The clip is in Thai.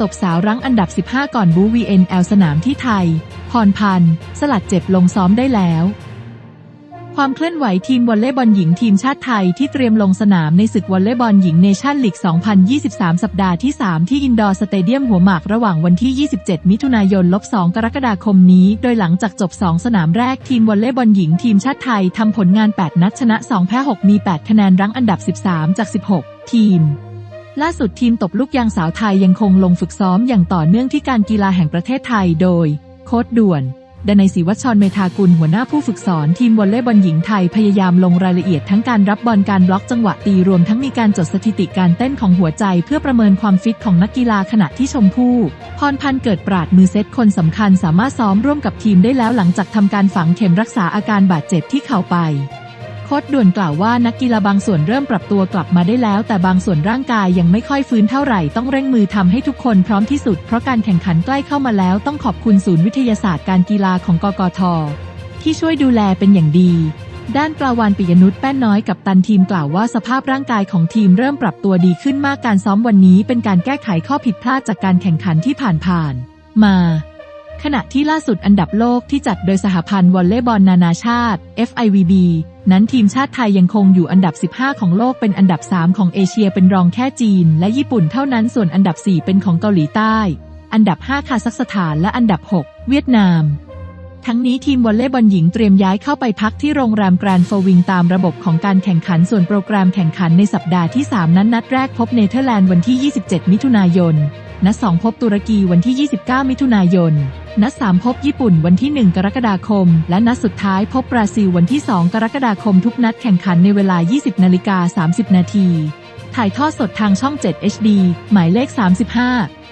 ตบสาวรั้งอันดับ 15 ก่อนบู VNL สนามที่ไทย พรพันธ์ สลัดเจ็บลงซ้อมได้แล้ว ความเคลื่อนไหวทีมวอลเลย์บอลหญิงทีมชาติไทยที่เตรียมลงสนามในศึกวอลเลย์บอลหญิงเนชั่นลีก 2023 สัปดาห์ที่ 3 ที่อินดอร์สเตเดียมหัวหมากระหว่างวันที่ 27 มิถุนายนลบ2กรกฎาคมนี้ โดยหลังจากจบ 2 สนามแรกทีมวอลเลย์บอลหญิงทีมชาติไทยทำผลงาน 8 นัดชนะ 2 แพ้ 6 มี 8 คะแนนรั้งอันดับ 13 จาก 16 ทีม ล่าสุดทีมตบลูกยางสาวไทยยังคงลงฝึกซ้อมอย่างต่อเนื่องที่การกีฬาแห่งประเทศไทยโดย โค้ดด่วนดนัยศรีวัชรเมธากุลหัวหน้าผู้ฝึกสอนทีมวอลเลย์บอลหญิงไทยพยายามลงรายละเอียดทั้งการรับบอลการบล็อกจังหวะตีรวมทั้งมีการจดสถิติการเต้นของหัวใจเพื่อประเมินความฟิตของนักกีฬาขณะที่ชมพู่ พรพันธ์เกิดปราดมือเซตคนสำคัญสามารถซ้อมร่วมกับทีมได้แล้วหลังจากทำการฝังเข็มรักษาอาการบาดเจ็บที่เข่าไป โค้ดด่วนกล่าวว่านักกีฬาบางส่วนเริ่มปรับตัวกลับมาได้แล้ว แต่บางส่วนร่างกายยังไม่ค่อยฟื้นเท่าไหร่ต้องเร่งมือทำให้ทุกคนพร้อมที่สุด เพราะการแข่งขันใกล้เข้ามาแล้วต้องขอบคุณศูนย์วิทยาศาสตร์การกีฬาของกกท ที่ช่วยดูแลเป็นอย่างดี ด้านปลาวานปิยนุชแป้นน้อยกับตันทีมกล่าวว่าสภาพร่างกายของทีมเริ่มปรับตัวดีขึ้นมากการซ้อมวันนี้เป็นการแก้ไขข้อผิดพลาดจากการแข่งขันที่ผ่านๆมา ขณะที่ล่าสุดอันดับโลกที่จัดโดยสหพันธ์วอลเลย์บอลนานาชาติ FIVB นั้นทีมชาติไทยยังคงอยู่อันดับ 15 ของโลกเป็นอันดับ 3 ของเอเชียเป็นรองแค่จีน และญี่ปุ่นเท่านั้นส่วนอันดับ 4 เป็นของเกาหลีใต้ อันดับ 5 คาซัคสถานและอันดับ 6 เวียดนาม ทั้งนี้ทีมวอลเลย์บอลหญิงเตรียมย้ายเข้าไปพักที่โรงแรมแกรนด์โฟวิงตามระบบของการแข่งขันส่วนโปรแกรมแข่งขันในสัปดาห์ที่ 3 นั้นนัดแรกพบเนเธอร์แลนด์วันที่ 27 มิถุนายน นัด 2 พบตุรกีวันที่ 29 มิถุนายน นัดสามพบญี่ปุ่นวันที่ 1 กรกฎาคม และนัดสุดท้ายพบบราซิลวันที่ 2 กรกฎาคมทุกนัดแข่งขันในเวลา 20นาฬิกา30 นาที ถ่ายทอดสดทางช่อง 7 HD หมายเลข 35